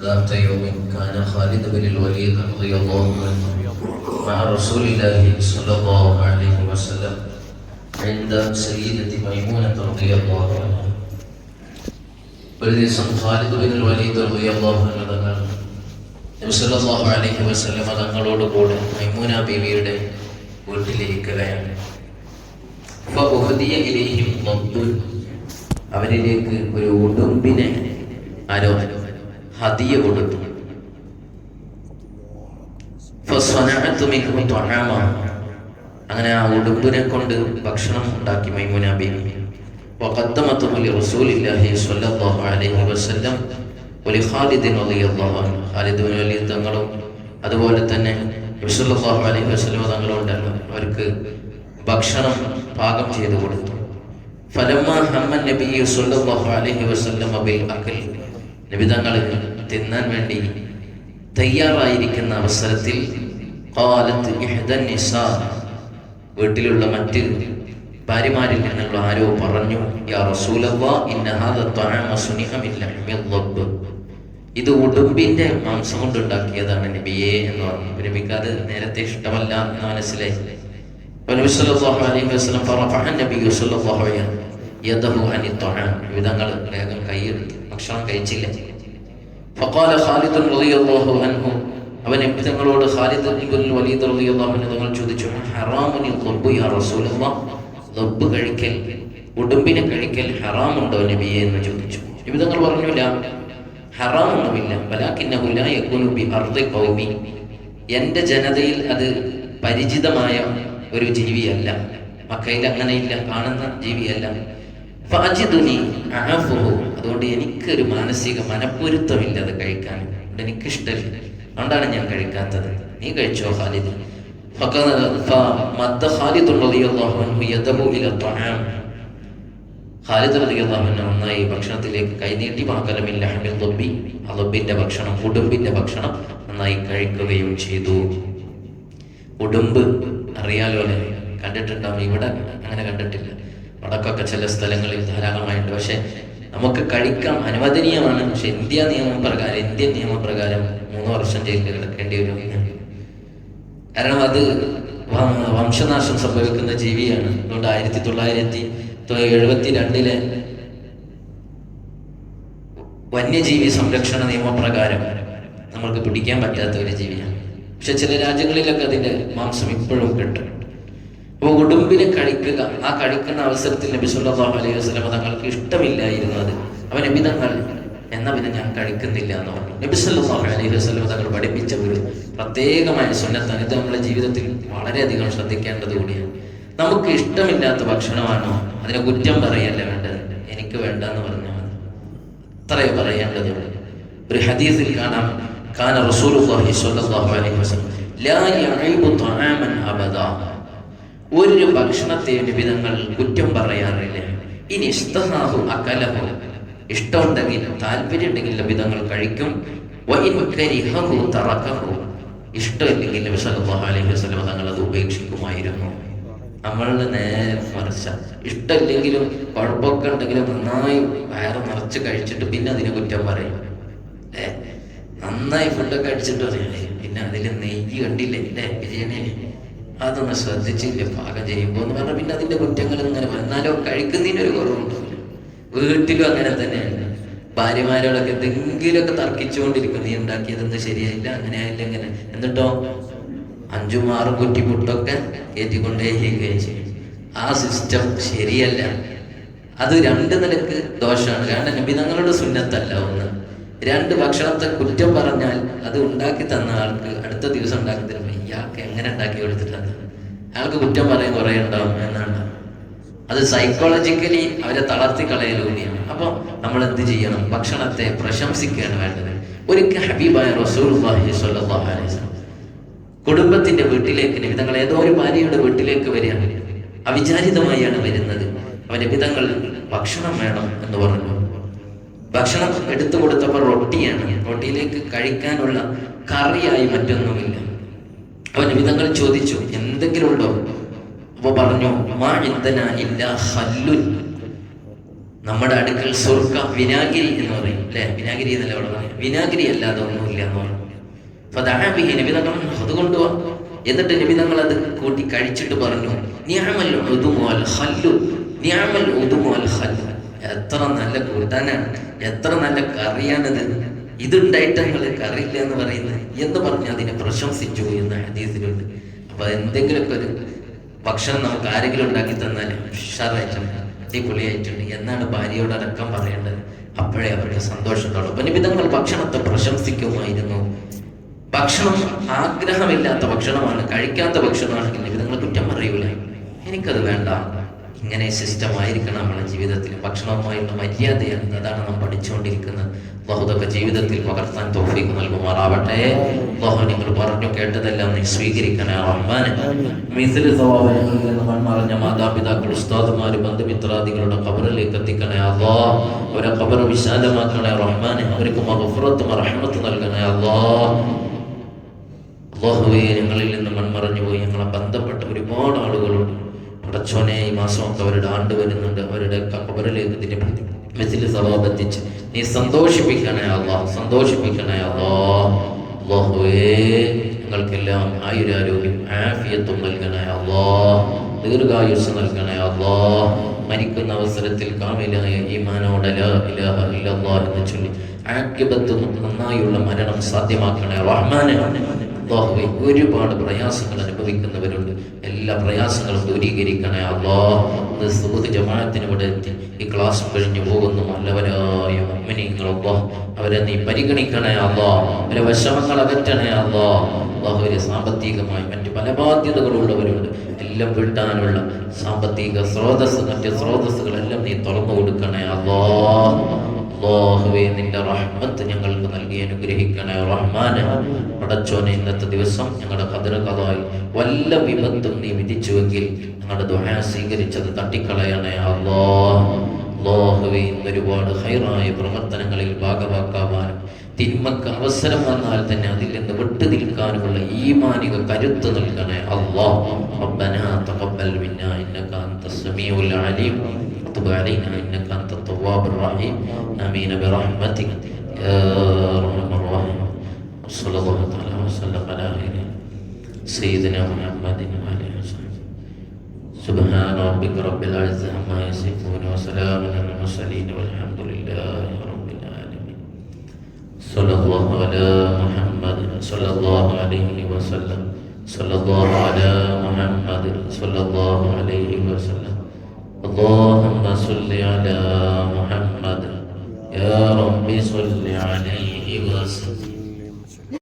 ذات يوم كان خالد بن الوليد رضي الله عنه مع رسول الله صلى الله عليه وسلم عند سيدة ميمونة رضي الله عنها ഒരു ദിവസം Khalid bin Waleed റളിയല്ലാഹു അൻഹു തങ്ങൾ നബി സല്ലല്ലാഹു അലൈഹി വസല്ലം തങ്ങളോട് കൂടെ മൈമൂന ബീവിയുടെ വീട്ടിലിരിക്കുകയാണ് ഫഉഹദിയ ഇലൈഹിം ളബ്ബുൻ. അവരിലേക്ക് ഒരു ഉടുമ്പിനെ ആരോ ഹദിയ കൊടുത്തു. അങ്ങനെ ആ ഉടുമ്പിനെ കൊണ്ട് ഭക്ഷണം ഉണ്ടാക്കി മൈമുന ബീബി തങ്ങളും അതുപോലെ തന്നെ അലൈഹി വസ്ലം തങ്ങളും ഉണ്ടല്ലോ അവർക്ക് ഭക്ഷണം പാകം ചെയ്തു കൊടുത്തു. ഫലമ്മ ഹമ്മൻ നബി അലൈഹി വസ്ലം അബിൽ അക്കൽ നബി തങ്ങൾ തിന്നാൻ വേണ്ടി തയ്യാറായിരിക്കുന്ന അവസരത്തിൽ കാലത്ത് വീട്ടിലുള്ള മറ്റ് ഭാര്യമാരിൽ നിന്നുള്ള ആരോ പറഞ്ഞു ഇത് ഉടുമ്പിന്റെ മാംസം കൊണ്ടുണ്ടാക്കിയതാണ് നബിയെ എന്ന് പറഞ്ഞു. നബിക്ക് അത് നേരത്തെ ഇഷ്ടമല്ല എന്ന് മനസ്സിലായി. വിധങ്ങൾ വേഗം ഭക്ഷണം കഴിച്ചില്ല. ഫഖാല ഖാലിദ് റളിയല്ലാഹു അൻഹു അവൻ നബി തങ്ങളോട് ഖാലിദ് ഇബ്നുൽ വലീദ് റളിയല്ലാഹു അൻഹു തങ്ങൾ ചോദിച്ചു ഹറാമുനി ളബ്ബ് യാ റസൂലല്ലാഹ് ളബ്ബ് കഴിക്കൽ ഉടുമ്പിനെ കഴിക്കൽ ഹറാമുണ്ടോ നബിയെ? എന്ന് ചോദിച്ചു. നബി തങ്ങൾ പറഞ്ഞില്ല ഹറാമൊന്നുമില്ല. വലാക്കിന്നഹു ലാ യകൂനു ബി അർദി ഖൗമി. എന്റെ ജനതയിൽ അത് പരിചിതമായ ഒരു ജീവിയല്ല. മക്കയിൽ അങ്ങനെയില്ല കാണുന്ന ജീവിയല്ല. ഫഅജിദുനി അഅഫുഹു. അതുകൊണ്ട് എനിക്കൊരു മാനസിക മനപ്പൊരുത്തമില്ല അത് കഴിക്കാൻ. അതുകൊണ്ട് എനിക്കിഷ്ടമില്ല. അതുകൊണ്ടാണ് ഞാൻ കഴിക്കാത്തത്. നീ കഴിച്ചോ ഖാലിദ്? നന്നായി ഭക്ഷണത്തിലേക്ക് കൈനീട്ടി മാക്കലമില്ല അലബിന്റെ ഭക്ഷണം ഉടുമ്പിന്റെ ഭക്ഷണം നന്നായി കഴിക്കുകയും ചെയ്തു. ഉടുമ്പ് അറിയാലോ അല്ലേ? കണ്ടിട്ടുണ്ടാവും. ഇവിടെ അങ്ങനെ കണ്ടിട്ടില്ല. വടക്കൊക്കെ ചില സ്ഥലങ്ങളിൽ ധാരാളമായിട്ടുണ്ട്. പക്ഷെ നമുക്ക് കഴിക്കാം. അനുവദനീയമാണ്. പക്ഷെ ഇന്ത്യ നിയമപ്രകാരം ഇന്ത്യൻ നിയമപ്രകാരം മൂന്ന് വർഷം ജയിലിൽ കിടക്കേണ്ടി വരും. കാരണം അത് വംശനാശം സംഭവിക്കുന്ന ജീവിയാണ്. അതുകൊണ്ട് ആയിരത്തി തൊള്ളായിരത്തി എഴുപത്തി രണ്ടിലെ വന്യജീവി സംരക്ഷണ നിയമപ്രകാരം നമ്മൾക്ക് പിടിക്കാൻ പറ്റാത്ത ഒരു ജീവിയാണ്. പക്ഷെ ചില രാജ്യങ്ങളിലൊക്കെ അതിന്റെ മാംസം ഇപ്പോഴും കിട്ടും അപ്പോൾ ഉടുമ്പിനെ കഴിക്കുക. ആ കഴിക്കുന്ന അവസരത്തിൽ നബി സല്ലല്ലാഹു അലൈഹി വസല്ലം തങ്ങൾക്ക് ഇഷ്ടമില്ലായിരുന്നു അത്. അവൻ നബി തങ്ങൾ എന്നാ പിന്നെ ഞാൻ കഴിക്കുന്നില്ല എന്ന് പറഞ്ഞു. നബി സല്ലല്ലാഹു അലൈഹി വസ്ലമ തങ്ങൾ പഠിപ്പിച്ച ഒരു പ്രത്യേകമായ സുന്നത്താണ്. ഇത് നമ്മുടെ ജീവിതത്തിൽ വളരെയധികം ശ്രദ്ധിക്കേണ്ടത് കൂടിയാണ്. നമുക്ക് ഇഷ്ടമില്ലാത്ത ഭക്ഷണമാണോ? അതിനെ കുറ്റം പറയല്ല വേണ്ടത്? എനിക്ക് വേണ്ട എന്ന് പറഞ്ഞാൽ മതി. അത്രയേ പറയേണ്ടതുള്ളൂ. ഒരു ഹദീസിൽ കാണാം. കാന റസൂലുള്ളാഹി സ്വല്ലല്ലാഹു അലൈഹി വസല്ലം ലാ ഒരു ഭക്ഷണത്തെ നിബിധങ്ങൾ കുറ്റം പറയാറില്ല. ഇനി ഇസ്തഹാഹു അകലഹു. ഇഷ്ടമുണ്ടെങ്കിൽ താല്പര്യം ഉണ്ടെങ്കിൽ ലഭിതങ്ങൾ കഴിക്കും സല്ലല്ലാഹു അലൈഹി തങ്ങൾ അത് ഉപേക്ഷിക്കുമായിരുന്നു. നമ്മളുടെ നേരെ മറിച്ച ഇഷ്ടമില്ലെങ്കിലും കുഴപ്പമൊക്കെ ഉണ്ടെങ്കിലും നന്നായി വയറ് നിറച്ച് കഴിച്ചിട്ട് പിന്നെ അതിനെ കുറ്റം പറയും. ഏ നന്നായി ഫുഡൊക്കെ അടിച്ചിട്ട് പറയണേ "ഏയ്, പിന്നെ അതിൽ നെയ്യ് കണ്ടില്ലേ? ബിരിയാണി അതൊന്ന് ശ്രദ്ധിച്ചില്ല. പാകം ചെയ്യുമ്പോൾ എന്ന് പറഞ്ഞാൽ പിന്നെ അതിന്റെ കുറ്റങ്ങൾ ഇങ്ങനെ വന്നാലോ കഴിക്കുന്നതിനൊരു കുറവുണ്ടാവില്ല വീട്ടിലും അങ്ങനെ തന്നെയാണ് ഭാര്യമാരോടൊക്കെ എന്തെങ്കിലുമൊക്കെ തർക്കിച്ചുകൊണ്ടിരിക്കും. നീ ഉണ്ടാക്കിയതെന്ന് ശരിയായില്ല. അങ്ങനെ ആയില്ല ഇങ്ങനെ. എന്നിട്ടോ? അഞ്ചും ആറും കുറ്റി പുട്ടൊക്കെ കയറ്റിക്കൊണ്ടേയിരിക്കുകയും ചെയ്യും. ആ സിസ്റ്റം ശരിയല്ല. അത് രണ്ട് നിലയ്ക്ക് ദോഷമാണ്. കാരണം നബി തങ്ങളുടെ സുന്നത്തല്ല ഒന്ന്. രണ്ട് ഭക്ഷണത്തെ കുറ്റം പറഞ്ഞാൽ അത് ഉണ്ടാക്കി തന്ന ആൾക്ക് അടുത്ത ദിവസം ഉണ്ടാക്കി തരുമ്പോൾ ഇയാൾക്ക് എങ്ങനെ ഉണ്ടാക്കി കൊടുത്തിട്ടുണ്ട് അയാൾക്ക് കുറ്റം പറയാൻ കുറേ ഉണ്ടാവും എന്നാണ്. അത് സൈക്കോളജിക്കലി അവരെ തളർത്തി കളയലൂടിയാണ് അപ്പോൾ നമ്മൾ എന്ത് ചെയ്യണം? ഭക്ഷണത്തെ പ്രശംസിക്കുകയാണ് വേണ്ടത്. ഒരിക്കൽ ഹബീബായ വസല്ലം കുടുംബത്തിന്റെ വീട്ടിലേക്ക് നിമിതങ്ങൾ ഏതോ ഒരു ഭാര്യയുടെ വീട്ടിലേക്ക് വരികയാണ് അവിചാരിതമായാണ് വരുന്നത്. അവന്റെ വിധങ്ങൾ ഭക്ഷണം വേണം എന്ന് പറഞ്ഞു. ഭക്ഷണം എടുത്തു കൊടുത്തപ്പോൾ റൊട്ടിയാണ്. റൊട്ടിയിലേക്ക് കഴിക്കാനുള്ള കറിയായി മറ്റൊന്നുമില്ല. അവൻ വിധങ്ങൾ ചോദിച്ചു എന്തെങ്കിലും ഉണ്ടോ അപ്പൊ പറഞ്ഞു മാ ഇല്ല നമ്മുടെ അടുക്കൽ സ്വർഗ വിനാഗിരി എന്ന് പറയും അല്ലെ? വിനാഗിരി എന്നല്ല അവിടെ പറയാം വിനാഗിരി അല്ലാതെ ഒന്നുമില്ല എന്ന് പറഞ്ഞു. ഫദാബിഹി നബിതങ്ങൾ അത് എന്നിട്ട് നബിതങ്ങൾ അത് കൂട്ടി കഴിച്ചിട്ട് പറഞ്ഞു നിയമൽ ഉദുമോൽ ഹല്ലു നിയമൽ ഉദുമോൽ ഹല്ലു എത്ര നല്ല കൂട്ടാനാണ്. എത്ര നല്ല കറിയാണിത്. ഇതുണ്ടായിട്ട് നിങ്ങൾ കറിയില്ല എന്ന് പറയുന്നത്. എന്ന് പറഞ്ഞ് അതിനെ പ്രശംസിച്ചു എന്ന് ഹദീസിലുണ്ട്. അപ്പൊ എന്തെങ്കിലുമൊക്കെ ഒരു ഭക്ഷണം നമുക്ക് ആരെങ്കിലും ഉണ്ടാക്കി തന്നാൽ ഉഷാറായിട്ടുണ്ട് അടിപൊളിയായിട്ടുണ്ട് എന്നാണ് ഭാര്യയോടക്കം പറയേണ്ടത്. അപ്പോഴേ അവർക്ക് സന്തോഷം ഉണ്ടാവും അപ്പൊ നിബിധങ്ങൾ ഭക്ഷണത്തെ പ്രശംസിക്കുമായിരുന്നു. ഭക്ഷണം ആഗ്രഹമില്ലാത്ത ഭക്ഷണമാണ് കഴിക്കാത്ത ഭക്ഷണമാണെങ്കിൽ നിമിതങ്ങൾ കുറ്റം പറയൂല. എനിക്കത് വേണ്ട. ഇങ്ങനെ സിസ്റ്റം ആയിരിക്കണം നമ്മുടെ ജീവിതത്തിൽ. ഭക്ഷണവുമായുള്ള മര്യാദയാണ് അതാണ് നാം പഠിച്ചുകൊണ്ടിരിക്കുന്നത്. ബഹുതൊക്കെ ജീവിതത്തിൽ പകർത്താൻ തോഫീക്ക് നൽകുമാറാവട്ടെ. ബഹു നിങ്ങൾ പറഞ്ഞു കേട്ടതെല്ലാം നീ സ്വീകരിക്കണേ മൺമറഞ്ഞ മാതാപിതാക്കൾ ഉസ്താദുമാര് ബന്ധുമിത്രാദികളുടെ കബറിലേക്ക് എത്തിക്കണേ അള്ളാ. അവരെ കബർ വിശാലമാക്കണേ റഹ്മാനെ. അവർക്ക് മഹഫുറത്തും റഹ്മത്ത് നൽകണേ അള്ളാ. അള്ളാഹുവെ ഞങ്ങളിൽ നിന്ന് മൺമറഞ്ഞു പോയി. ഞങ്ങളെ ബന്ധപ്പെട്ട ഒരുപാട് ആളുകളുണ്ട്. പടച്ചോനെ ഈ മാസമൊക്കെ അവരുടെ ആണ്ട് വരുന്നുണ്ട്. അവരുടെ കബറിലേക്ക് ഇതിനെ മെസ്സിൽ സഭാബന്ധിച്ച് നീ സന്തോഷിപ്പിക്കണേ അള്ളാഹ് സന്തോഷിപ്പിക്കണേ അള്ളാ. അള്ളാഹുവേ ഞങ്ങൾക്കെല്ലാം ആയുരാരോഗ്യം ആഫിയത്വം നൽകണേ അള്ളാ. ദീർഘായുസ് നൽകണേ അള്ളാ. മരിക്കുന്ന അവസരത്തിൽ കാമിലായ ഈമാനോടെ എന്ന് ചൊല്ലി ആക്യബത്ത് നന്നായുള്ള മരണം സാധ്യമാക്കണേ റഹ്മാനെ. അള്ളാഹുവെ ഒരുപാട് പ്രയാസങ്ങൾ അനുഭവിക്കുന്നവരുണ്ട്. എല്ലാ പ്രയാസങ്ങളും ദൂരീകരിക്കണേ അള്ളാഹ് സുഹൃത്ത് ജമാഅത്തിന് ഇവിടെ എത്തി. ഈ ക്ലാസ് കഴിഞ്ഞു പോകുന്നു. നല്ലവരായ മുഅ്മിനീങ്ങളല്ലാ അവരെ നീ പരിഗണിക്കണേ അള്ളാ അവരെ വിഷമങ്ങൾ അകറ്റണേ അള്ളാ അള്ളാഹുവിനെ സാമ്പത്തികമായി മറ്റ് പല ബാധ്യതകളുള്ളവരുണ്ട്. എല്ലാം വീട്ടാനുള്ള സാമ്പത്തിക സ്രോതസ് മറ്റ് സ്രോതസ്സുകളെല്ലാം നീ തുറന്നു കൊടുക്കണേ അള്ളാ അള്ളാഹുവേ നിന്റെ റഹ്മത്ത് ഞങ്ങൾക്ക് നൽകി അനുഗ്രഹിക്കണേ റഹ്മാനെ പടച്ചോനെ ഇന്നത്തെ ദിവസം ഞങ്ങളുടെ കതിര കഥായി വല്ല വിപത്തും നീ വിധിച്ചുവെങ്കിൽ ഞങ്ങളുടെ ദുഹ സ്വീകരിച്ചത് തട്ടിക്കളയണേ അള്ളാ അള്ളാഹുവേ ഇന്നൊരുപാട് ഹൈറായ പ്രവർത്തനങ്ങളിൽ ഭാഗമാക്കാവാനും തിന്മക്ക് അവസരം വന്നാൽ തന്നെ അതിൽ നിന്ന് വിട്ടു നിൽക്കാനുമുള്ള ഈമാനിക കരുത്ത് നൽകണേ അള്ളാഹ് ربنا تقبل منا انك انت السميع العليم وتب علينا انك انت التواب الرحيم امين برحمتك. يا ارحم الراحمين. وصلى الله تعالى وسلم على خير سيدنا محمد آله وصحبه. سبحان ربك رب العزة عما يصفون وسلام على المرسلين والحمد لله رب العالمين. صلى الله على محمد صلى الله عليه وسلم. صلى الله على محمد صلى الله عليه وسلم. اللهم صل على